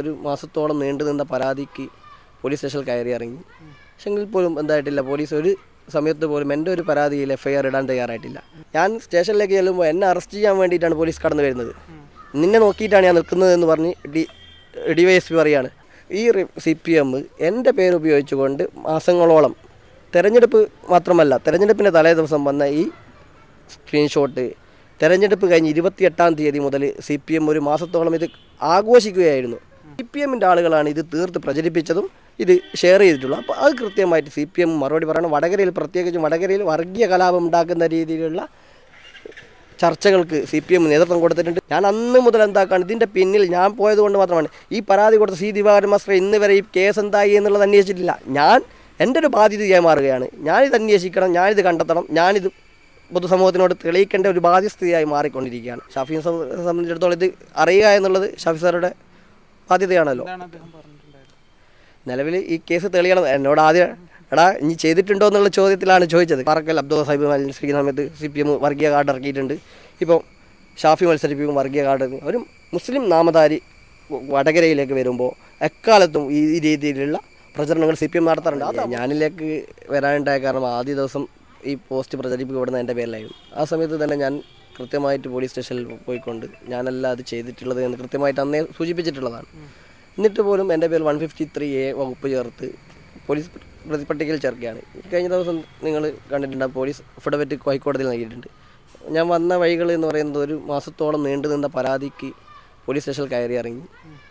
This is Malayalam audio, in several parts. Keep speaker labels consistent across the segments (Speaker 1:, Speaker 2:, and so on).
Speaker 1: ഒരു മാസത്തോളം നീണ്ടു നിന്ന പരാതിക്ക് പോലീസ് സ്റ്റേഷനിൽ കയറി ഇറങ്ങി. പക്ഷെങ്കിൽ പോലും എന്തായിട്ടില്ല പോലീസ് ഒരു സമയത്ത് പോലും എന്റെ ഒരു പരാതിയിൽ എഫ് ഐ ആർ ഇടാൻ തയ്യാറായിട്ടില്ല. ഞാൻ സ്റ്റേഷനിലേക്ക് ചെല്ലുമ്പോൾ എന്നെ അറസ്റ്റ് ചെയ്യാൻ വേണ്ടിയിട്ടാണ് പോലീസ് കടന്നു വരുന്നത്. നിന്നെ നോക്കിയിട്ടാണ് ഞാൻ നിൽക്കുന്നത് എന്ന് പറഞ്ഞ് D D Y S P പറയാണ്. ഈ സി പി എം എന്റെ പേര് ഉപയോഗിച്ചുകൊണ്ട് മാസങ്ങളോളം തെരഞ്ഞെടുപ്പ് മാത്രമല്ല തെരഞ്ഞെടുപ്പിന്റെ തലേ ദിവസം വന്ന ഈ സ്ക്രീൻഷോട്ട് തെരഞ്ഞെടുപ്പ് കഴിഞ്ഞ് ഇരുപത്തിയെട്ടാം തീയതി മുതൽ സി പി എം ഒരു മാസത്തോളം ഇത് ആഘോഷിക്കുകയായിരുന്നു. സി പി എമ്മിന്റെ ആളുകളാണ് ഇത് തീർത്ത് പ്രചരിപ്പിച്ചതും ഇത് ഷെയർ ചെയ്തിട്ടുള്ളത്. അപ്പോൾ അത് കൃത്യമായിട്ട് സി പി എം മറുപടി പറയണം. വടകരയിൽ പ്രത്യേകിച്ചും വടകരയിൽ വർഗീയ കലാപം ഉണ്ടാക്കുന്ന രീതിയിലുള്ള ചർച്ചകൾക്ക് സി പി എം നേതൃത്വം കൊടുത്തിട്ടുണ്ട്. ഞാൻ അന്ന് മുതൽ എന്താക്കാണ് ഇതിന്റെ പിന്നിൽ ഞാൻ പോയത് കൊണ്ട് മാത്രമാണ്. ഈ പരാതി കൊടുത്ത സി ദിവാകരൻ മാസ്റ്റർ ഇന്ന് വരെ ഈ കേസ് എന്തായി എന്നുള്ളത് അന്വേഷിച്ചിട്ടില്ല. ഞാൻ എന്റെ ഒരു ബാധ്യതയായി മാറുകയാണ്. ഞാനിത് അന്വേഷിക്കണം ഞാനിത് കണ്ടെത്തണം ഞാനിത് പൊതുസമൂഹത്തിനോട് തെളിയിക്കേണ്ട ഒരു ബാധ്യസ്ഥയായി മാറിക്കൊണ്ടിരിക്കുകയാണ്. ഷാഫിയെ സം- സംബന്ധിച്ചിടത്തോളം ഇത് അറിയുക എന്നുള്ളത് ഷാഫി സാറുടെ ബാധ്യതയാണല്ലോ. നിലവിൽ ഈ കേസ് തെളിയണം. എന്നോട് ആദ്യം എടാ ഇനി ചെയ്തിട്ടുണ്ടോ എന്നുള്ള ചോദ്യത്തിലാണ് ചോദിച്ചത്. പറക്കൽ അബ്ദുള്ള സാഹിബ് മത്സരിക്കുന്ന സമയത്ത് സി പി എം വർഗീയ കാർഡ് ഇറക്കിയിട്ടുണ്ട്. ഇപ്പോൾ ഷാഫി മത്സരിപ്പിക്കും വർഗീയ കാർഡ്. ഒരു മുസ്ലിം നാമധാരി വടകരയിലേക്ക് വരുമ്പോൾ എക്കാലത്തും ഈ രീതിയിലുള്ള പ്രചരണങ്ങൾ സി പി എം നടത്താറുണ്ട്. അത് ഞാനിലേക്ക് വരാനുണ്ടായ കാരണം ആദ്യ ദിവസം ഈ പോസ്റ്റ് പ്രചരിപ്പിക്കപ്പെടുന്ന എന്റെ പേരിലായിരുന്നു. ആ സമയത്ത് തന്നെ ഞാൻ കൃത്യമായിട്ട് പോലീസ് സ്റ്റേഷനിൽ പോയിക്കൊണ്ട് ഞാനല്ല അത് ചെയ്തിട്ടുള്ളത് എന്ന് കൃത്യമായിട്ട് അന്നേ സൂചിപ്പിച്ചിട്ടുള്ളതാണ്. എന്നിട്ട് പോലും എന്റെ പേരിൽ വൺ ഫിഫ്റ്റി ത്രീ എ വകുപ്പ് ചേർത്ത് പോലീസ് പ്രതിപട്ടികയിൽ ചേർക്കുകയാണ്. കഴിഞ്ഞ ദിവസം നിങ്ങൾ കണ്ടിട്ടുണ്ടാകും പോലീസ് അഫിഡവിറ്റ് ഹൈക്കോടതിയിൽ നൽകിയിട്ടുണ്ട്. ഞാൻ വന്ന വഴികൾ എന്ന് പറയുന്നത് ഒരു മാസത്തോളം നീണ്ടു നിന്ന പരാതിക്ക് പോലീസ് സ്റ്റേഷനിൽ കയറി ഇറങ്ങി.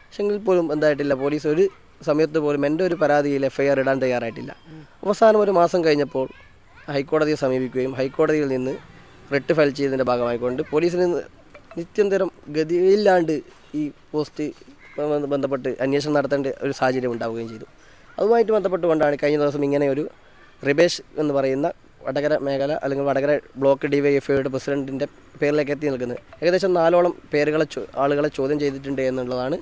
Speaker 1: പക്ഷെങ്കിൽ പോലും എന്തായിട്ടില്ല പോലീസ് ഒരു സമയത്ത് പോലും എന്റെ ഒരു പരാതിയിൽ എഫ് ഐ ആർ ഇടാൻ തയ്യാറായിട്ടില്ല. അവസാനം ഒരു മാസം കഴിഞ്ഞപ്പോൾ ഹൈക്കോടതിയെ സമീപിക്കുകയും ഹൈക്കോടതിയിൽ നിന്ന് റിട്ട് ഫയൽ ചെയ്തതിന്റെ ഭാഗമായിക്കൊണ്ട് പോലീസിന് നിത്യന്തരം ഗതിയില്ലാണ്ട് ഈ പോസ്റ്റ് ബന്ധപ്പെട്ട് അന്വേഷണം നടത്തേണ്ട ഒരു സാഹചര്യം ഉണ്ടാവുകയും ചെയ്തു. അതുമായിട്ട് ബന്ധപ്പെട്ടുകൊണ്ടാണ് കഴിഞ്ഞ ദിവസം ഇങ്ങനെ ഒരു റിബേഷ് എന്ന് പറയുന്ന വടകര മേഖല അല്ലെങ്കിൽ Vadakara block D Y F ഐയുടെ പ്രസിഡന്റിന്റെ പേരിലേക്ക് എത്തി നിൽക്കുന്നത്. ഏകദേശം നാലോളം പേരുകളെ ആളുകളെ ചോദ്യം ചെയ്തിട്ടുണ്ട് എന്നുള്ളതാണ്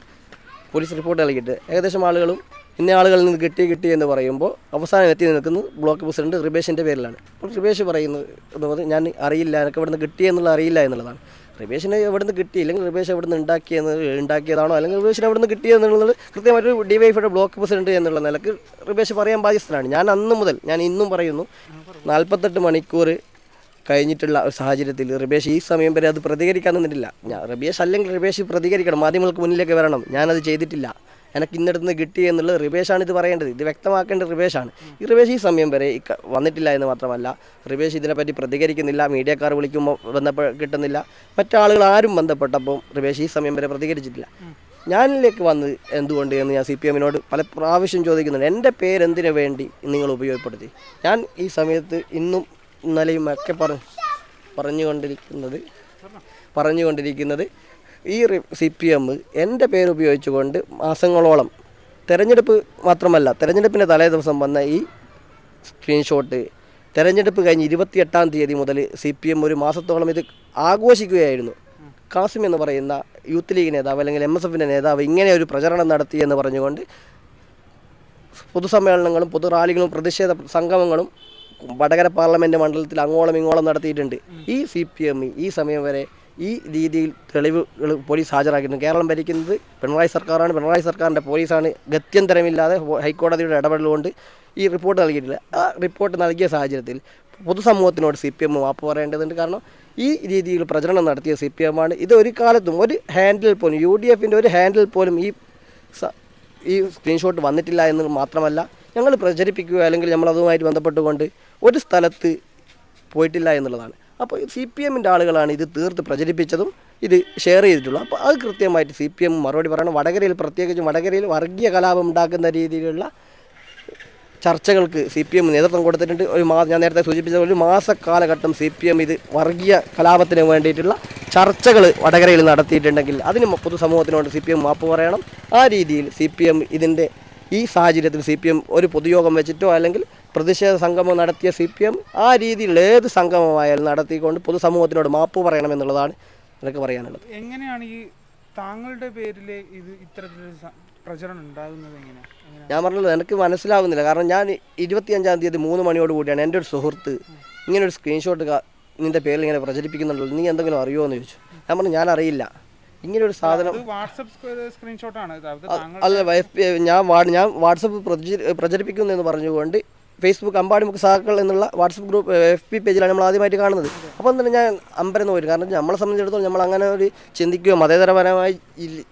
Speaker 1: പോലീസ് റിപ്പോർട്ട് നൽകിയിട്ട്. ഏകദേശം ആളുകളും ഇന്ന ആളുകളിൽ നിന്ന് കിട്ടി കിട്ടി എന്ന് പറയുമ്പോൾ അവസാനം എത്തി നിൽക്കുന്നത് ബ്ലോക്ക് പ്രസിഡന്റ് റിബേഷിന്റെ പേരിലാണ്. അപ്പോൾ റിബേഷ് പറയുന്നത് എന്ന് പറഞ്ഞാൽ ഞാൻ അറിയില്ല എനിക്ക് ഇവിടുന്ന് കിട്ടി എന്നുള്ള അറിയില്ല എന്നുള്ളതാണ്. റിബേഷിനെ എവിടുന്ന് കിട്ടി അല്ലെങ്കിൽ റിബേഷ് എവിടുന്ന് ഉണ്ടാക്കിയെന്ന് ഉണ്ടാക്കിയതാണോ അല്ലെങ്കിൽ റിബേഷിന് എവിടുന്ന് കിട്ടിയെന്നുള്ളത് കൃത്യമായിട്ട് ഡിവൈഫൈയുടെ ബ്ലോക്ക് പ്രസിഡന്റ് എന്നുള്ള നിലയ്ക്ക് റിബേഷ് പറയാൻ ബാധ്യസ്ഥനാണ്. ഞാൻ അന്ന് മുതൽ ഞാൻ ഇന്നും പറയുന്നു നാൽപ്പത്തെട്ട് മണിക്കൂർ കഴിഞ്ഞിട്ടുള്ള സാഹചര്യത്തിൽ റിബേഷ് ഈ സമയം വരെ അത് പ്രതികരിക്കാൻ നിന്നിട്ടില്ല. ഞാൻ റിബേഷ് അല്ലെങ്കിൽ റിബേഷ് പ്രതികരിക്കണം മാധ്യമങ്ങൾക്ക് മുന്നിലേക്ക് വരണം. ഞാനത് ചെയ്തിട്ടില്ല. എനിക്ക് ഇന്നടുത്ത് കിട്ടി എന്നുള്ളത് റിബേഷാണ് ഇത് പറയേണ്ടത്. ഇത് വ്യക്തമാക്കേണ്ട റിവേഷാണ് ഈ റിബേഷ് ഈ സമയം വരെ വന്നിട്ടില്ല എന്ന് മാത്രമല്ല റിബേഷ് ഇതിനെപ്പറ്റി പ്രതികരിക്കുന്നില്ല മീഡിയക്കാർ വിളിക്കുമ്പോൾ ബന്ധപ്പെ കിട്ടുന്നില്ല. മറ്റാളുകൾ ആരും ബന്ധപ്പെട്ടപ്പോൾ റിബേഷ് ഈ സമയം വരെ പ്രതികരിച്ചിട്ടില്ല. ഞാനിലേക്ക് വന്ന് എന്തുകൊണ്ട് എന്ന് ഞാൻ സി പി എമ്മിനോട് പല പ്രാവശ്യം ചോദിക്കുന്നുണ്ട്. എന്റെ പേരെന്തിനു വേണ്ടി നിങ്ങൾ ഉപയോഗപ്പെടുത്തി? ഞാൻ ഈ സമയത്ത് ഇന്നും ഇന്നലെയും ഒക്കെ പറഞ്ഞു പറഞ്ഞുകൊണ്ടിരിക്കുന്നത് പറഞ്ഞുകൊണ്ടിരിക്കുന്നത് ഈ സി പി എം എന്റെ പേര് ഉപയോഗിച്ചുകൊണ്ട് മാസങ്ങളോളം തെരഞ്ഞെടുപ്പ് മാത്രമല്ല തെരഞ്ഞെടുപ്പിന്റെ തലേ ദിവസം വന്ന ഈ സ്ക്രീൻഷോട്ട് തെരഞ്ഞെടുപ്പ് കഴിഞ്ഞ് ഇരുപത്തിയെട്ടാം തീയതി മുതൽ സി പി എം ഒരു മാസത്തോളം ഇത് ആഘോഷിക്കുകയായിരുന്നു. കാസിം എന്ന് പറയുന്ന യൂത്ത് ലീഗ് നേതാവ് അല്ലെങ്കിൽ എം എസ് എഫിന്റെ നേതാവ് ഇങ്ങനെ ഒരു പ്രചരണം നടത്തി എന്ന് പറഞ്ഞുകൊണ്ട് പൊതുസമ്മേളനങ്ങളും പൊതു റാലികളും പ്രതിഷേധ സംഗമങ്ങളും വടകര പാർലമെന്റ് മണ്ഡലത്തിൽ അങ്ങോളം ഇങ്ങോളം നടത്തിയിട്ടുണ്ട്. ഈ സി പി എം ഈ സമയം വരെ ഈ രീതിയിൽ തെളിവുകൾ പോലീസ് ഹാജരാക്കിയിട്ടുണ്ട്. കേരളം ഭരിക്കുന്നത് പിണറായി സർക്കാരാണ്. പിണറായി സർക്കാരിന്റെ പോലീസാണ് ഗത്യന്തരമില്ലാതെ ഹൈക്കോടതിയുടെ ഇടപെടലുകൊണ്ട് ഈ റിപ്പോർട്ട് നൽകിയിട്ടില്ല. ആ റിപ്പോർട്ട് നൽകിയ സാഹചര്യത്തിൽ പൊതുസമൂഹത്തിനോട് സി പി എം മാപ്പ് പറയേണ്ടതുണ്ട്. കാരണം ഈ രീതിയിൽ പ്രചരണം നടത്തിയ സി പി എമ്മാണ് ഇത് ഒരു കാലത്തും ഒരു ഹാൻഡിൽ പോലും യു ഡി എഫിന്റെ ഒരു ഹാൻഡിൽ പോലും ഈ ഈ സ്ക്രീൻഷോട്ട് വന്നിട്ടില്ല എന്ന് മാത്രമല്ല ഞങ്ങൾ പ്രചരിപ്പിക്കുക അല്ലെങ്കിൽ നമ്മൾ അതുമായിട്ട് ബന്ധപ്പെട്ടുകൊണ്ട് ഒരു സ്ഥലത്ത് പോയിട്ടില്ല എന്നുള്ളതാണ്. അപ്പോൾ സി പി എമ്മിന്റെ ആളുകളാണ് ഇത് തീർത്ത് പ്രചരിപ്പിച്ചതും ഇത് ഷെയർ ചെയ്തിട്ടുള്ളൂ അപ്പോൾ അത് കൃത്യമായിട്ട് സി പി എം മറുപടി പറയണം. വടകരയിൽ പ്രത്യേകിച്ചും വടകരയിൽ വർഗീയ കലാപം ഉണ്ടാക്കുന്ന രീതിയിലുള്ള ചർച്ചകൾക്ക് സി പി എം നേതൃത്വം കൊടുത്തിട്ടുണ്ട്. ഒരു മാസം ഞാൻ നേരത്തെ സൂചിപ്പിച്ച ഒരു മാസക്കാലഘട്ടം സി പി എം ഇത് വർഗീയ കലാപത്തിന് വേണ്ടിയിട്ടുള്ള ചർച്ചകൾ വടകരയിൽ നടത്തിയിട്ടുണ്ടെങ്കിൽ അതിന് പൊതുസമൂഹത്തിനോട് സി പി എം മാപ്പ് പറയണം. ആ രീതിയിൽ സി പി എം ഇതിന്റെ ഈ സാഹചര്യത്തിൽ സി പി എം ഒരു പൊതുയോഗം വെച്ചിട്ടോ അല്ലെങ്കിൽ പ്രതിഷേധ സംഗമം നടത്തിയ സി പി എം ആ രീതിയിൽ ഏത് സംഗമമായാലും നടത്തിക്കൊണ്ട് പൊതുസമൂഹത്തിനോട് മാപ്പ് പറയണമെന്നുള്ളതാണ് എനിക്ക് പറയാനുള്ളത്.
Speaker 2: എങ്ങനെയാണ് ഈ താങ്കളുടെ പേരിൽ ഇത് ഇത്തരത്തിലൊരു പ്രചരണം ഉണ്ടാകുന്നത് എങ്ങനെ എങ്ങനെ
Speaker 1: ഞാൻ പറഞ്ഞത് എനിക്ക് മനസ്സിലാകുന്നില്ല കാരണം ഞാൻ ഇരുപത്തിയഞ്ചാം തീയതി മൂന്ന് മണിയോട് കൂടിയാണ് എന്റെ ഒരു സുഹൃത്ത് ഇങ്ങനെ ഒരു സ്ക്രീൻഷോട്ട് നിന്റെ പേരിൽ ഇങ്ങനെ പ്രചരിപ്പിക്കുന്നുണ്ടല്ലോ. നീ എന്തെങ്കിലും അറിയോ എന്ന് ചോദിച്ചു. ഞാൻ പറഞ്ഞു ഞാൻ അറിയില്ല. ഇങ്ങനെ ഒരു സാധനം അല്ല ഞാൻ ഞാൻ വാട്സപ്പ് പ്രചരി- പ്രചരിപ്പിക്കുന്നു എന്ന് പറഞ്ഞുകൊണ്ട് ഫേസ്ബുക്ക് അമ്പാടിമുക്ക് സാക്കൾ എന്നുള്ള വാട്സപ്പ് ഗ്രൂപ്പ് എഫ് പി പേജിലാണ് നമ്മൾ ആദ്യമായിട്ട് കാണുന്നത്. അപ്പോൾ തന്നെ ഞാൻ അമ്പരന്ന് പോയി കാരണം നമ്മളെ സംബന്ധിച്ചിടത്തോളം നമ്മൾ അങ്ങനെ ഒരു ചിന്തിക്കുകയോ മതേതരപരമായി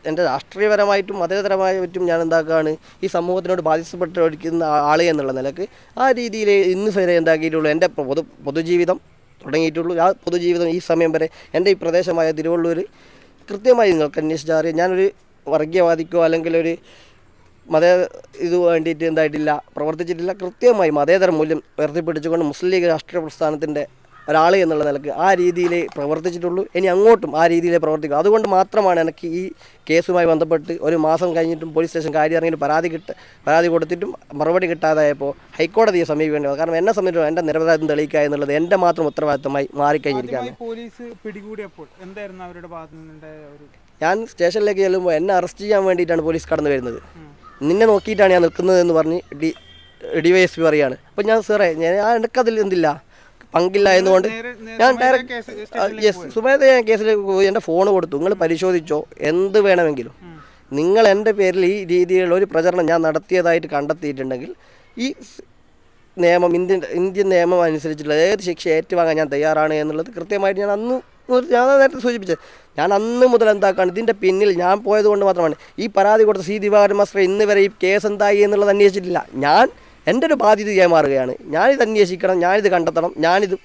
Speaker 1: എന്റെ രാഷ്ട്രീയപരമായിട്ടും മതേതരമായിട്ടും ഞാൻ എന്താക്കുകയാണ് ഈ സമൂഹത്തിനോട് ബാധിക്കപ്പെട്ടിരിക്കുന്ന ആളെ എന്നുള്ള നിലയ്ക്ക് ആ രീതിയിൽ ഇന്ന് വരെ എന്താക്കിയിട്ടുള്ളൂ. എന്റെ പൊതു പൊതുജീവിതം തുടങ്ങിയിട്ടുള്ളൂ. ആ പൊതുജീവിതം ഈ സമയം വരെ എന്റെ ഈ പ്രദേശമായ തിരുവള്ളൂർ കൃത്യമായി നിങ്ങൾക്ക് അന്വേഷിച്ചറിയാം ഞാനൊരു വർഗീയവാദിക്കോ അല്ലെങ്കിൽ ഒരു മത ഇത് വേണ്ടിയിട്ട് എന്തായിട്ടില്ല പ്രവർത്തിച്ചിട്ടില്ല. കൃത്യമായി മതേതര മൂല്യം ഉയർത്തിപ്പിടിച്ചുകൊണ്ട് മുസ്ലിം ലീഗ് രാഷ്ട്രീയ പ്രസ്ഥാനത്തിന്റെ ഒരാൾ എന്നുള്ള നിലയ്ക്ക് ആ രീതിയിൽ പ്രവർത്തിച്ചിട്ടുള്ളൂ. ഇനി അങ്ങോട്ടും ആ രീതിയിൽ പ്രവർത്തിക്കും. അതുകൊണ്ട് മാത്രമാണ് എനിക്ക് ഈ കേസുമായി ബന്ധപ്പെട്ട് ഒരു മാസം കഴിഞ്ഞിട്ടും പോലീസ് സ്റ്റേഷൻ കാര്യം ഇറങ്ങിയിട്ട് പരാതി കിട്ട പരാതി കൊടുത്തിട്ടും മറുപടി കിട്ടാതായപ്പോൾ ഹൈക്കോടതിയെ സമീപിക്കേണ്ടി വന്നു. കാരണം എന്നെ സംബന്ധിച്ചിടത്തോളം എന്റെ നിരപരാധം തെളിയിക്കുക എന്നുള്ളത് എന്റെ മാത്രം ഉത്തരവാദിത്തമായി മാറിക്കഴിഞ്ഞിരിക്കുകയാണ്.
Speaker 2: പോലീസ് പിടികൂടിയപ്പോൾ എന്തായിരുന്നു അവരുടെ ഭാഗത്തു
Speaker 1: ഞാൻ സ്റ്റേഷനിലേക്ക് ചെല്ലുമ്പോൾ എന്നെ അറസ്റ്റ് ചെയ്യാൻ വേണ്ടിയിട്ടാണ് പോലീസ് കടന്നു വരുന്നത്. നിന്നെ നോക്കിയിട്ടാണ് ഞാൻ നിൽക്കുന്നത് എന്ന് പറഞ്ഞ് D D Y S P പറയാണ്. അപ്പം ഞാൻ സാറേ ഞാൻ എനിക്കതിൽ എന്തില്ല? പങ്കില്ല എന്നുകൊണ്ട് ഞാൻ ഡയറക്റ്റ് യെസ് സുമേധ ഞാൻ കേസിൽ പോയി. എന്റെ ഫോൺ കൊടുത്തു. നിങ്ങൾ പരിശോധിച്ചോ? എന്ത് വേണമെങ്കിലും. നിങ്ങൾ എന്റെ പേരിൽ ഈ രീതിയിലുള്ള ഒരു പ്രചരണം ഞാൻ നടത്തിയതായിട്ട് കണ്ടെത്തിയിട്ടുണ്ടെങ്കിൽ ഈ നിയമം ഇന്ത്യൻ ഇന്ത്യൻ നിയമം അനുസരിച്ചുള്ള ഏത് ശിക്ഷ ഏറ്റുവാങ്ങാൻ ഞാൻ തയ്യാറാണ് എന്നുള്ളത് കൃത്യമായിട്ട് ഞാൻ അന്ന് ഞാൻ നേരത്തെ സൂചിപ്പിച്ചത് ഞാൻ അന്ന് മുതൽ എന്താക്കാണ് ഇതിന്റെ പിന്നിൽ ഞാൻ പോയത് കൊണ്ട് മാത്രമാണ്. ഈ പരാതി കൊടുത്ത സി. ദിവാകരൻ മാസ്റ്റർ ഇന്ന് വരെ ഈ കേസ് എന്തായി എന്നുള്ളത് അന്വേഷിച്ചിട്ടില്ല. ഞാൻ എന്റെ ഒരു ബാധ്യതയായി മാറുകയാണ്. ഞാനിത് അന്വേഷിക്കണം ഞാനിത് കണ്ടെത്തണം ഞാനിത്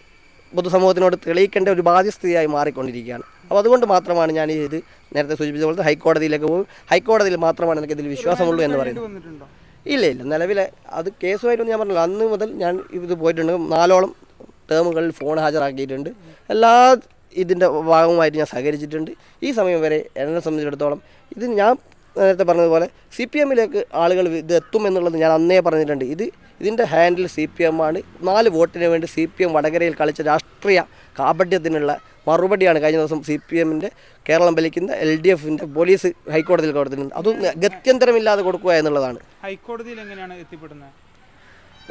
Speaker 1: പൊതുസമൂഹത്തിനോട് തെളിയിക്കേണ്ട ഒരു ബാധ്യസ്ഥയായി മാറിക്കൊണ്ടിരിക്കുകയാണ്. അപ്പോൾ അതുകൊണ്ട് മാത്രമാണ് ഞാൻ ഇത് നേരത്തെ സൂചിപ്പിച്ച പോലത്തെ ഹൈക്കോടതിയിലേക്ക് പോകും. ഹൈക്കോടതിയിൽ മാത്രമാണ് എനിക്കിതിൽ വിശ്വാസമുള്ളൂ എന്ന് പറയുന്നത്. ഇല്ല ഇല്ല നിലവിലെ അത് കേസുമായിട്ടൊന്നും ഞാൻ പറഞ്ഞില്ല. അന്ന് മുതൽ ഞാൻ ഇത് പോയിട്ടുണ്ട്. നാലോളം ടേമുകളിൽ ഫോൺ ഹാജരാക്കിയിട്ടുണ്ട്. എല്ലാ ഇതിന്റെ ഭാഗവുമായിട്ട് ഞാൻ സഹകരിച്ചിട്ടുണ്ട്. ഈ സമയം വരെ എന്നെ സംബന്ധിച്ചിടത്തോളം ഇത് ഞാൻ നേരത്തെ പറഞ്ഞതുപോലെ സി പി എമ്മിലേക്ക് ആളുകൾ ഇത് എത്തും എന്നുള്ളത് ഞാൻ അന്നേ പറഞ്ഞിട്ടുണ്ട്. ഇത് ഇതിന്റെ ഹാൻഡിൽ സി പി എം ആണ്. നാല് വോട്ടിന് വേണ്ടി സി പി എം വടകരയിൽ കളിച്ച രാഷ്ട്രീയ കാപട്യത്തിനുള്ള മറുപടിയാണ് കഴിഞ്ഞ ദിവസം സി പി എമ്മിന്റെ കേരളം ഭരിക്കുന്ന എൽ ഡി എഫിന്റെ പോലീസ് ഹൈക്കോടതിയിൽ കൊടുത്തിട്ടുണ്ട് അതും ഗത്യന്തരമില്ലാതെ കൊടുക്കുക എന്നുള്ളതാണ്.
Speaker 2: ഹൈക്കോടതിയിൽ എങ്ങനെയാണ് എത്തിപ്പെടുന്നത്?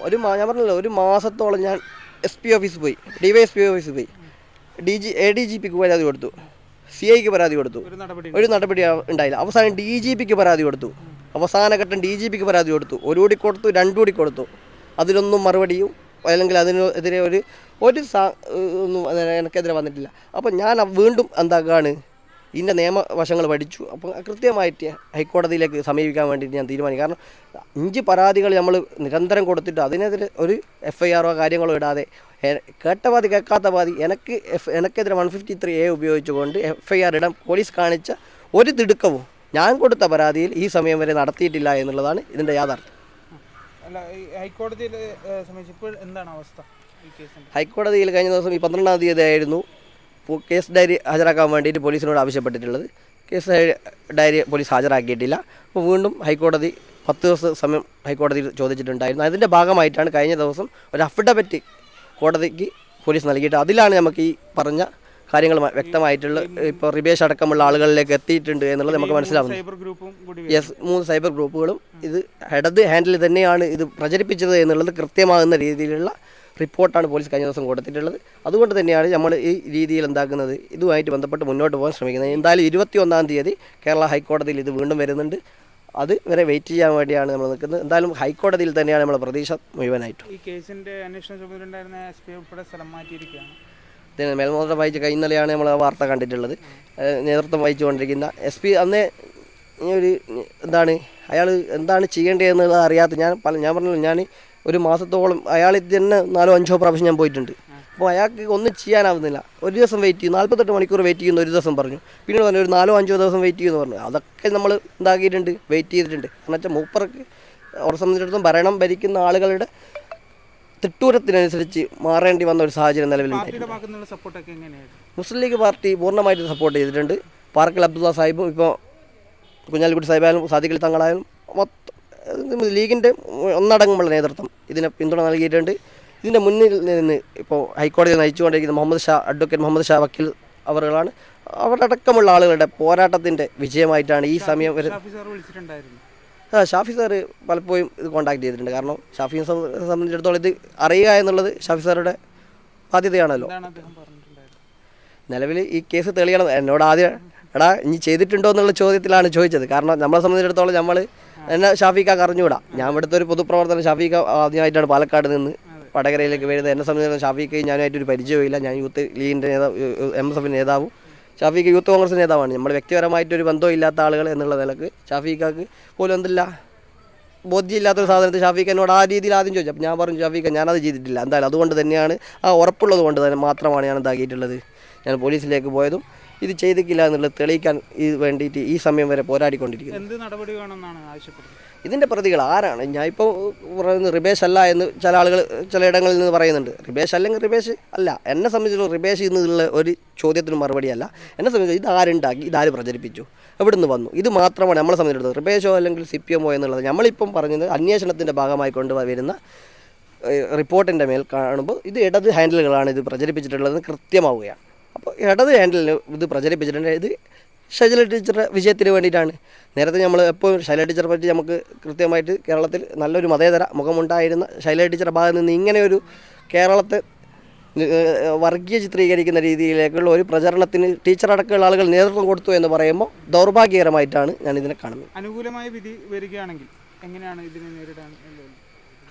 Speaker 1: ഒരു മാ- ഞാൻ പറഞ്ഞല്ലോ ഒരു മാസത്തോളം ഞാൻ എസ് പി ഓഫീസിൽ പോയി. ഡി വൈ എസ് പി ഓഫീസിൽ പോയി. D G A D G പിക്ക് പരാതി കൊടുത്തു. സി ഐക്ക് പരാതി കൊടുത്തു.
Speaker 2: ഒരു നടപടി
Speaker 1: ഉണ്ടായില്ല. അവസാനം ഡി ജി പിക്ക് പരാതി കൊടുത്തു. അവസാന ഘട്ടം ഡി ജി പിക്ക് പരാതി കൊടുത്തു. ഒരു കൂടി കൊടുത്തു രണ്ടു കൂടി കൊടുത്തു. അതിലൊന്നും മറുപടിയും അല്ലെങ്കിൽ അതിനെതിരെ ഒരു ഒരു സാ ഒന്നും എനിക്കെതിരെ വന്നിട്ടില്ല. അപ്പം ഞാൻ വീണ്ടും എന്താക്കാണ് ഇതിന്റെ നിയമവശങ്ങൾ പഠിച്ചു. അപ്പം കൃത്യമായിട്ട് ഹൈക്കോടതിയിലേക്ക് സമീപിക്കാൻ വേണ്ടിയിട്ട് ഞാൻ തീരുമാനിക്കും. കാരണം അഞ്ച് പരാതികൾ നമ്മൾ നിരന്തരം കൊടുത്തിട്ട് അതിനെതിരെ ഒരു എഫ് ഐ ആറോ കാര്യങ്ങളോ ഇടാതെ കേട്ട പാതി കേൾക്കാത്ത പാതി എനിക്ക് എഫ് എനിക്കെതിരെ വൺ ഫിഫ്റ്റി ത്രീ എ ഉപയോഗിച്ചുകൊണ്ട് എഫ് ഐ ആർ ഇടാൻ പോലീസ് കാണിച്ച ഒരു തിടുക്കവും ഞാൻ കൊടുത്ത പരാതിയിൽ ഈ സമയം വരെ നടത്തിയിട്ടില്ല എന്നുള്ളതാണ് ഇതിന്റെ യാഥാർത്ഥ്യം.
Speaker 2: അല്ല സംബന്ധിച്ച് ഇപ്പോൾ എന്താണ് അവസ്ഥ
Speaker 1: ഹൈക്കോടതിയിൽ കഴിഞ്ഞ ദിവസം ഈ പന്ത്രണ്ടാം തീയതി ആയിരുന്നു കേസ് ഡയറി ഹാജരാക്കാൻ വേണ്ടിയിട്ട് പോലീസിനോട് ആവശ്യപ്പെട്ടിട്ടുള്ളത്. കേസ് ഡയറി പോലീസ് ഹാജരാക്കിയിട്ടില്ല. അപ്പോൾ വീണ്ടും ഹൈക്കോടതി പത്ത് ദിവസം സമയം ഹൈക്കോടതിയിൽ ചോദിച്ചിട്ടുണ്ടായിരുന്നു. അതിന്റെ ഭാഗമായിട്ടാണ് കഴിഞ്ഞ ദിവസം ഒരു അഫിഡവിറ്റ് കോടതിക്ക് പോലീസ് നൽകിയിട്ട് അതിലാണ് നമുക്ക് ഈ പറഞ്ഞ കാര്യങ്ങൾ വ്യക്തമായിട്ടുള്ള ഇപ്പോൾ റിബേഷ് അടക്കമുള്ള ആളുകളിലേക്ക് എത്തിയിട്ടുണ്ട് എന്നുള്ളത് നമുക്ക് മനസ്സിലാവുന്നു. യെസ് മൂന്ന് സൈബർ ഗ്രൂപ്പുകളും ഇത് ഇടത് ഹാൻഡിൽ തന്നെയാണ് ഇത് പ്രചരിപ്പിച്ചത് എന്നുള്ളത് കൃത്യമാകുന്ന രീതിയിലുള്ള റിപ്പോർട്ടാണ് പോലീസ് കഴിഞ്ഞ ദിവസം കൊടുത്തിട്ടുള്ളത്. അതുകൊണ്ട് തന്നെയാണ് നമ്മൾ ഈ രീതിയിൽ എന്താക്കുന്നത് ഇതുമായിട്ട് ബന്ധപ്പെട്ട് മുന്നോട്ട് പോകാൻ ശ്രമിക്കുന്നത്. എന്തായാലും ഇരുപത്തി ഒന്നാം തീയതി കേരള ഹൈക്കോടതിയിൽ ഇത് വീണ്ടും വരുന്നുണ്ട്. അത് വരെ വെയിറ്റ് ചെയ്യാൻ വേണ്ടിയാണ് നമ്മൾ നിൽക്കുന്നത്. എന്തായാലും ഹൈക്കോടതിയിൽ തന്നെയാണ് നമ്മൾ പ്രതീക്ഷ മുഴുവനായിട്ടും.
Speaker 2: ഈ കേസിന്റെ അന്വേഷണ ചുമതലയുണ്ടായിരുന്ന എസ് പി ഉൾപ്പെടെ സ്ഥലം മാറ്റിയിരിക്കുകയാണ്.
Speaker 1: മേൽനോട്ടം വഹിച്ച് ഇന്നലെയാണ് നമ്മൾ ആ വാർത്ത കണ്ടിട്ടുള്ളത്. നേതൃത്വം വഹിച്ചുകൊണ്ടിരിക്കുന്ന എസ് പി അന്നേ ഒരു എന്താണ് അയാൾ എന്താണ് ചെയ്യേണ്ടതെന്നുള്ളത് അറിയാത്ത ഞാൻ പല ഞാൻ പറഞ്ഞല്ലോ ഞാൻ ഒരു മാസത്തോളം അയാൾ തന്നെ നാലോ അഞ്ചോ പ്രാവശ്യം ഞാൻ പോയിട്ടുണ്ട്. അപ്പോൾ അയാൾക്ക് ഒന്നും ചെയ്യാനാവുന്നില്ല. ഒരു ദിവസം വെയിറ്റ് ചെയ്യും നാൽപ്പത്തെട്ട് മണിക്കൂർ വെയിറ്റ് ചെയ്യുന്ന ഒരു ദിവസം പറഞ്ഞു. പിന്നീട് പറഞ്ഞു ഒരു നാലോ അഞ്ചോ ദിവസം വെയിറ്റ് ചെയ്യുമെന്ന് പറഞ്ഞു. അതൊക്കെ നമ്മൾ ഇതാക്കിയിട്ടുണ്ട് വെയിറ്റ് ചെയ്തിട്ടുണ്ട്. കാരണം വെച്ചാൽ മൂപ്പർക്ക് അവരെ സംബന്ധിച്ചിടത്തോളം ഭരണം ഭരിക്കുന്ന ആളുകളുടെ തിട്ടൂരത്തിനനുസരിച്ച് മാറേണ്ടി വന്ന ഒരു സാഹചര്യം
Speaker 2: നിലവിലുണ്ടായിരുന്നു
Speaker 1: മുസ്ലിം ലീഗ് പാർട്ടി പൂർണമായിട്ട് സപ്പോർട്ട് ചെയ്തിട്ടുണ്ട്. പാർക്കൽ അബ്ദുള്ള സാഹിബും ഇപ്പോൾ കുഞ്ഞാലിക്കുട്ടി സാഹിബായാലും സാദിഖലി തങ്ങളായാലും മൊത്തം ലീഗിന്റെ ഒന്നടങ്കമുള്ള നേതൃത്വം ഇതിനെ പിന്തുണ നൽകിയിട്ടുണ്ട്. ഇതിന്റെ മുന്നിൽ നിന്ന് ഇപ്പോൾ ഹൈക്കോടതി നയിച്ചുകൊണ്ടിരിക്കുന്ന മുഹമ്മദ് ഷാ അഡ്വക്കേറ്റ് മുഹമ്മദ് ഷാ വക്കീൽ അവരുകളാണ്. അവരടക്കമുള്ള ആളുകളുടെ പോരാട്ടത്തിന്റെ വിജയമായിട്ടാണ് ഈ സമയം ആ ഷാഫി സാറ് പലപ്പോഴും ഇത് കോൺടാക്ട് ചെയ്തിട്ടുണ്ട്. കാരണം ഷാഫിയെ സംബന്ധിച്ചിടത്തോളം ഇത് അറിയുക എന്നുള്ളത് ഷാഫി സാറുടെ ബാധ്യതയാണല്ലോ. നിലവിൽ ഈ കേസ് തെളിയണം. എന്നോട് ആദ്യം എടാ ഇനി ചെയ്തിട്ടുണ്ടോ എന്നുള്ള ചോദ്യത്തിലാണ് ചോദിച്ചത്. കാരണം നമ്മളെ സംബന്ധിച്ചിടത്തോളം നമ്മൾ എന്നെ ഷാഫിക്കാക്ക് അറിഞ്ഞുകൂടാ. ഞാൻ ഇവിടുത്തെ ഒരു പൊതുപ്രവർത്തനം ഷാഫിക്ക ആദ്യമായിട്ടാണ് പാലക്കാട് നിന്ന് വടകരയിലേക്ക് വരുന്നത് എന്നെ സംബന്ധിച്ചിടത്തോളം ഷാഫിക്ക് ഞാനായിട്ടൊരു പരിചയമില്ല ഞാൻ യൂത്ത് ലീഗിന്റെ നേതാവ് എം എസ് എഫിന്റെ നേതാവും. ഷാഫിക്ക് യൂത്ത് കോൺഗ്രസ് നേതാവാണ്. നമ്മൾ വ്യക്തിപരമായിട്ടൊരു ബന്ധവും ഇല്ലാത്ത ആളുകൾ എന്നുള്ള നിലയ്ക്ക് ഷാഫിക്കാക്ക് പോലും എന്തില്ല? ബോധ്യമില്ലാത്തൊരു സാധനത്തിൽ ഷാഫിക്ക് എന്നോട് ആ രീതിയിൽ ആദ്യം ചോദിച്ചു. അപ്പോൾ ഞാൻ പറഞ്ഞു ഷാഫിക്ക ഞാനത് ചെയ്തിട്ടില്ല. എന്തായാലും അതുകൊണ്ട് തന്നെയാണ് ആ ഉറപ്പുള്ളത് കൊണ്ട് തന്നെ മാത്രമാണ് ഞാൻ ഇതാക്കിയിട്ടുള്ളത്. ഞാൻ പോലീസിലേക്ക് പോയതും ഇത് ചെയ്തിട്ടില്ല എന്നുള്ളത് തെളിയിക്കാൻ വേണ്ടിയിട്ട് ഈ സമയം വരെ പോരാടിക്കൊണ്ടിരിക്കുന്നത്
Speaker 2: എന്ത് നടപടി വേണമെന്നാണ് ആവശ്യപ്പെടുന്നത്?
Speaker 1: ഇതിന്റെ പ്രതികൾ ആരാണ്? ഞാൻ ഇപ്പോൾ പറയുന്നത് റിബേഷ് അല്ല എന്ന് ചില ആളുകൾ ചിലയിടങ്ങളിൽ നിന്ന് പറയുന്നുണ്ട്. റിബേഷ് അല്ലെങ്കിൽ റിബേഷ് അല്ല. എന്നെ സംബന്ധിച്ചുള്ള റിബേഷ് എന്നുള്ള ഒരു ചോദ്യത്തിന് മറുപടിയല്ല എന്നെ സംബന്ധിച്ച് ഇത് ആരുണ്ടാക്കി? ഇതാര് പ്രചരിപ്പിച്ചു? എവിടുന്ന് വന്നു? ഇത് മാത്രമാണ് നമ്മളെ സംബന്ധിച്ചിടത്തോളം റിബേഷോ അല്ലെങ്കിൽ സി പി എമ്മോ എന്നുള്ളത്. നമ്മളിപ്പം പറഞ്ഞത് അന്വേഷണത്തിന്റെ ഭാഗമായി കൊണ്ട് വരുന്ന റിപ്പോർട്ടിന്റെ മേൽ കാണുമ്പോൾ ഇത് ഇടത് ഹാൻഡിലുകളാണ് ഇത് പ്രചരിപ്പിച്ചിട്ടുള്ളതെന്ന് കൃത്യമാവുകയാണ്. അപ്പോൾ ഇടത് ഹാൻഡിലിന് ഇത് പ്രചരിപ്പിച്ചിട്ടുണ്ട്. ഇത് ഷൈല ടീച്ചറുടെ വിജയത്തിന് വേണ്ടിയിട്ടാണ്. നേരത്തെ നമ്മൾ എപ്പോഴും ശൈല ടീച്ചറെ പറ്റി നമുക്ക് കൃത്യമായിട്ട് കേരളത്തിൽ നല്ലൊരു മതേതര മുഖമുണ്ടായിരുന്ന ശൈല ടീച്ചറുടെ ഭാഗത്ത് നിന്ന് ഇങ്ങനെ ഒരു കേരളത്തെ വർഗീയ ചിത്രീകരിക്കുന്ന രീതിയിലേക്കുള്ള ഒരു പ്രചരണത്തിന് ടീച്ചർ അടക്കമുള്ള ആളുകൾ നേതൃത്വം കൊടുത്തു എന്ന് പറയുമ്പോൾ ദൗർഭാഗ്യകരമായിട്ടാണ് ഞാൻ ഇതിനെ കാണുന്നത്.
Speaker 2: അനുകൂലമായ വിധി വരികയാണെങ്കിൽ എങ്ങനെയാണ് ഇതിനെ നേരിടാൻ?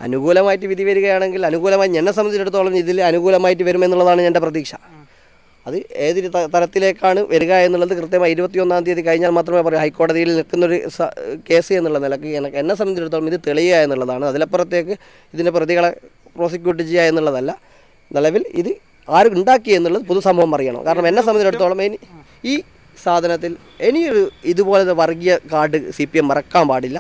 Speaker 1: അനുകൂലമായിട്ട് വിധി വരികയാണെങ്കിൽ അനുകൂലമായി എന്നെ സംബന്ധിച്ചിടത്തോളം ഇതിൽ അനുകൂലമായിട്ട് വരുമെന്നുള്ളതാണ് എന്റെ പ്രതീക്ഷ. അത് ഏത് തരത്തിലേക്കാണ് വരിക എന്നുള്ളത് കൃത്യമായി ഇരുപത്തിയൊന്നാം തീയതി കഴിഞ്ഞാൽ മാത്രമേ പറയൂ. ഹൈക്കോടതിയിൽ നിൽക്കുന്നൊരു കേസ് എന്നുള്ള നിലയ്ക്ക് എനിക്ക് എന്നെ സംബന്ധിച്ചിടത്തോളം ഇത് തെളിയുക എന്നുള്ളതാണ്. അതിലപ്പുറത്തേക്ക് ഇതിന്റെ പ്രതികളെ പ്രോസിക്യൂട്ട് ചെയ്യുക എന്നുള്ളതല്ല. നിലവിൽ ഇത് ആര് ഉണ്ടാക്കി എന്നുള്ളത് പൊതുസമൂഹം അറിയണം. കാരണം എന്നെ സംബന്ധിച്ചിടത്തോളം ഇനി ഈ സാധനത്തിൽ ഇനിയൊരു ഇതുപോലത്തെ വർഗീയ കാർഡ് സി പി എം മറക്കാൻ പാടില്ല.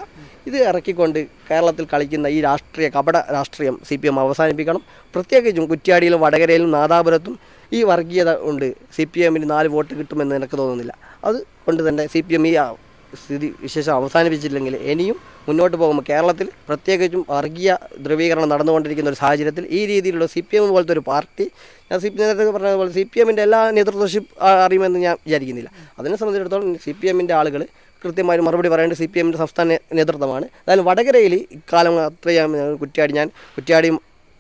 Speaker 1: ഇത് ഇറക്കിക്കൊണ്ട് കേരളത്തിൽ കളിക്കുന്ന ഈ രാഷ്ട്രീയ കപട രാഷ്ട്രീയം സി പി എം അവസാനിപ്പിക്കണം. പ്രത്യേകിച്ചും കുറ്റ്യാടിയിലും വടകരയിലും നാദാപുരത്തും ഈ വർഗീയത ഉണ്ട്. സി പി എമ്മിന് നാല് വോട്ട് കിട്ടുമെന്ന് എനിക്ക് തോന്നുന്നില്ല. അത് കൊണ്ട് തന്നെ സി പി എം ഈ സ്ഥിതി വിശേഷം അവസാനിപ്പിച്ചില്ലെങ്കിൽ ഇനിയും മുന്നോട്ട് പോകുമ്പോൾ കേരളത്തിൽ പ്രത്യേകിച്ചും വർഗീയ ധ്രുവീകരണം നടന്നുകൊണ്ടിരിക്കുന്ന ഒരു സാഹചര്യത്തിൽ ഈ രീതിയിലുള്ള സി പി എം പോലത്തെ ഒരു പാർട്ടി ഞാൻ സി പി നേരത്തെ പറഞ്ഞതുപോലെ സി പി എമ്മിന്റെ എല്ലാ നേതൃത്വഷിപ്പ് അറിയുമെന്ന് ഞാൻ വിചാരിക്കുന്നില്ല. അതിനെ സംബന്ധിച്ചിടത്തോളം സി പി എമ്മിന്റെ ആളുകൾ കൃത്യമായി മറുപടി പറയേണ്ടത് സി പി എമ്മിന്റെ സംസ്ഥാന നേതൃത്വമാണ്. അതായത് വടകരയിൽ ഇക്കാലം അത്രയും കുറ്റ്യാടി ഞാൻ കുറ്റ്യാടിയും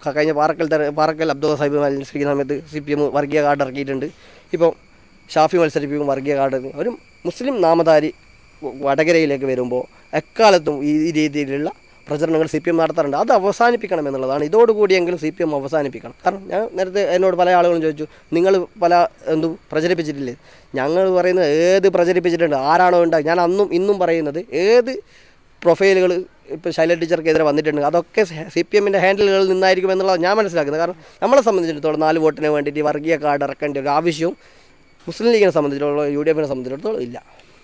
Speaker 1: കഴിഞ്ഞ പാറക്കൽ പാറക്കൽ അബ്ദുൾ സാഹിബ് മത്സരിക്കുന്ന സമയത്ത് സി പി എം വർഗീയ കാർഡ് ഇറക്കിയിട്ടുണ്ട്. ഇപ്പോൾ ഷാഫി മത്സരിപ്പിക്കും വർഗീയ കാർഡ് ഒരു മുസ്ലിം നാമധാരി വടകരയിലേക്ക് വരുമ്പോൾ എക്കാലത്തും ഈ ഈ രീതിയിലുള്ള പ്രചരണങ്ങൾ സി പി എം നടത്താറുണ്ട്. അത് അവസാനിപ്പിക്കണം എന്നുള്ളതാണ്. ഇതോടുകൂടിയെങ്കിലും സി പി എം അവസാനിപ്പിക്കണം. കാരണം ഞാൻ നേരത്തെ എന്നോട് പല ആളുകളും ചോദിച്ചു നിങ്ങൾ പല എന്തും പ്രചരിപ്പിച്ചിട്ടില്ലേ? ഞങ്ങൾ പറയുന്നത് ഏത് പ്രചരിപ്പിച്ചിട്ടുണ്ട് ആരാണോ ഉണ്ടാക്കി ഞാൻ അന്നും ഇന്നും പറയുന്നത് ഏത് പ്രൊഫൈലുകൾ ഇപ്പോൾ ശൈല ടീച്ചർക്കെതിരെ വന്നിട്ടുണ്ട്. അതൊക്കെ സി പി എമ്മിന്റെ ഹാൻഡിലുകളിൽ നിന്നായിരിക്കും എന്നുള്ളത് ഞാൻ മനസ്സിലാക്കുന്നത്. കാരണം നമ്മളെ സംബന്ധിച്ചിടത്തോളം നാല് വോട്ടിന് വേണ്ടിയിട്ട് വർഗീയ കാർഡ് ഇറക്കേണ്ട ഒരു ആവശ്യവും മുസ്ലിം ലീഗിനെ സംബന്ധിച്ചിടത്തോളം യു ഡി എഫിനെ സംബന്ധിച്ചിടത്തോളം ഇല്ല.